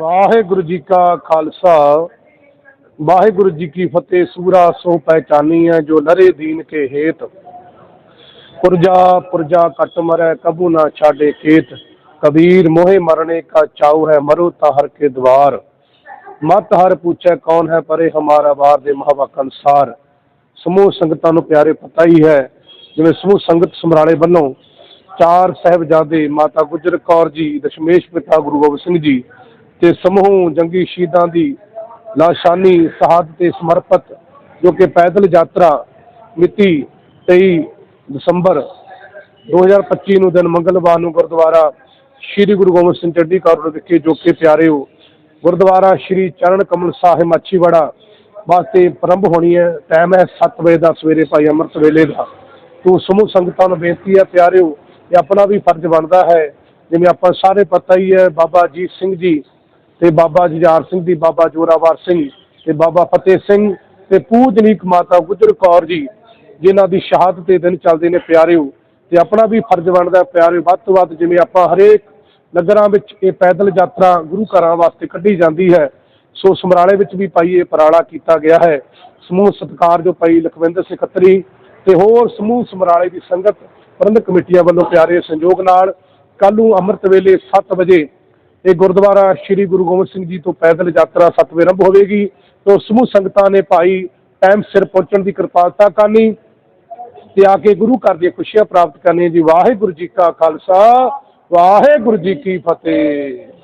ਵਾਹਿਗੁਰੂ ਜੀ ਕਾ ਖਾਲਸਾ। ਵਾਹਿਗੁਰੂ ਜੀ ਕੀ ਫਤਿਹ, ਸੂਰਾ ਸੋ ਪਹਿਚਾਨੀ ਹੈ ਜੋ ਨਰੇ ਦੀਨ ਕੇ ਹੇਤ। ਪੁਰਜਾ ਪੁਰਜਾ ਕਟ ਮਰੈ, ਕਬੂ ਨਾ ਛਾੜੇ ਖੇਤ। ਕਬੀਰ ਮੋਹਿ ਮਰਨੇ ਕਾ ਚਾਉ ਹੈ, ਮਰੋ ਤਾ ਹਰ ਕੇ ਦਵਾਰ। ਮਤ ਹਰ ਪੁੱਛੈ ਕੌਣ ਹੈ, ਪਰੇ ਹਮਾਰਾ ਵਾਰ ਦੇ ਮਹਾਵਕ ਅਨਸਾਰ। ਸਮੂਹ ਸੰਗਤਾਂ ਨੂੰ ਪਿਆਰੇ ਪਤਾ ਹੀ ਹੈ, ਜਿਵੇਂ ਸਮੂਹ ਸੰਗਤ ਸਮਰਾਲੇ ਵੱਲੋਂ ਚਾਰ ਸਾਹਿਬਜ਼ਾਦੇ ਮਾਤਾ ਗੁਜਰ ਕੌਰ ਜੀ, ਦਸ਼ਮੇਸ਼ ਪਿਤਾ ਗੁਰੂ ਗੋਬਿੰਦ ਸਿੰਘ ਜੀ ਤੇ ਸਮੂਹ ਜੰਗੀ ਸ਼ਹੀਦਾਂ ਦੀ ਲਾਸ਼ਾਨੀ, ਸ਼ਹਾਦਤ ਤੇ ਸਮਰਪਿਤ ਜੋ ਕਿ ਪੈਦਲ ਯਾਤਰਾ ਮਿਤੀ 23 ਦਸੰਬਰ 2025 ਨੂੰ ਦਿਨ ਮੰਗਲਵਾਰ ਨੂੰ ਗੁਰਦੁਆਰਾ ਸ੍ਰੀ ਗੁਰੂ ਗੋਬਿੰਦ ਸਿੰਘ ਚੱਡੀ ਕਾਰੋੜ ਵਿਖੇ ਜੋ ਕਿ ਪਿਆਰਿਓ ਗੁਰਦੁਆਰਾ ਸ੍ਰੀ ਚਰਨ ਕਮਲ ਸਾਹਿਬ ਮਾਛੀਵਾੜਾ ਵਾਸਤੇ ਪ੍ਰਾਰੰਭ ਹੋਣੀ ਹੈ। ਟਾਈਮ ਹੈ 7 ਵਜੇ ਦਾ ਸਵੇਰੇ ਭਾਈ ਅੰਮ੍ਰਿਤ ਵੇਲੇ ਦਾ। ਤੋ ਸਮੂਹ ਸੰਗਤਾਂ ਨੂੰ ਬੇਨਤੀ ਹੈ ਪਿਆਰਿਓ ਇਹ ਆਪਣਾ ਵੀ ਫਰਜ਼ ਬਣਦਾ ਹੈ। ਜਿਵੇਂ ਆਪਾਂ ਸਾਰੇ ਪਤਾ ਹੀ ਹੈ, ਬਾਬਾ ਅਜੀਤ ਸਿੰਘ ਜੀ ਤੇ ਬਾਬਾ ਜੁਝਾਰ ਸਿੰਘ ਦੀ, ਬਾਬਾ ਜੋਰਾਵਰ ਸਿੰਘ ਤੇ ਬਾਬਾ ਫਤਿਹ ਸਿੰਘ ਤੇ ਪੂਜਨੀਕ ਮਾਤਾ ਗੁਜਰ ਕੌਰ ਜੀ, ਜਿਨ੍ਹਾਂ ਦੀ ਸ਼ਹਾਦਤ ਦੇ ਦਿਨ ਚੱਲਦੇ ਨੇ ਪਿਆਰਿਓ। ਤੇ ਆਪਣਾ ਵੀ ਫਰਜ਼ ਬਣਦਾ ਹੈ ਪਿਆਰਿਓ, ਵੱਧ ਤੋਂ ਵੱਧ ਜਿਵੇਂ ਆਪਾਂ ਹਰੇਕ ਨਗਰਾਂ ਵਿੱਚ ਇਹ ਪੈਦਲ ਯਾਤਰਾ ਗੁਰੂ ਘਰਾਂ ਵਾਸਤੇ ਕੱਢੀ ਜਾਂਦੀ ਹੈ, ਸੋ ਸਮਰਾਲੇ ਵਿੱਚ ਵੀ ਭਾਈ ਇਹ ਪਰਾਲਾ ਕੀਤਾ ਗਿਆ ਹੈ। ਸਮੂਹ ਸਤਕਾਰ ਜੋ ਭਾਈ ਲਖਵਿੰਦਰ ਸਿੰਘ ਖੱਤਰੀ ਤੇ ਹੋਰ ਸਮੂਹ ਸਮਰਾਲੇ ਦੀ ਸੰਗਤ ਪ੍ਰਬੰਧਕ ਕਮੇਟੀਆਂ ਵੱਲੋਂ ਪਿਆਰੇ ਸੰਯੋਗ ਨਾਲ ਕੱਲ ਨੂੰ ਅੰਮ੍ਰਿਤ ਵੇਲੇ 7 ਵਜੇ ਇਹ ਗੁਰਦੁਆਰਾ ਸ੍ਰੀ ਗੁਰੂ ਗੋਬਿੰਦ ਸਿੰਘ ਜੀ ਤੋਂ ਪੈਦਲ ਯਾਤਰਾ 7 ਆਰੰਭ ਹੋਵੇਗੀ ਤੋਂ ਸਮੂਹ ਸੰਗਤਾਂ ਨੇ ਭਾਈ ਟਾਈਮ ਸਿਰ ਪਹੁੰਚਣ ਦੀ ਕਿਰਪਾਲਤਾ ਕਰਨੀ ਤੇ ਆ ਕੇ ਗੁਰੂ ਘਰ ਦੀਆਂ ਖੁਸ਼ੀਆਂ ਪ੍ਰਾਪਤ ਕਰਨੀਆਂ ਜੀ। ਵਾਹਿਗੁਰੂ ਜੀ ਕਾ ਖਾਲਸਾ, ਵਾਹਿਗੁਰੂ ਜੀ ਕੀ ਫਤਿਹ।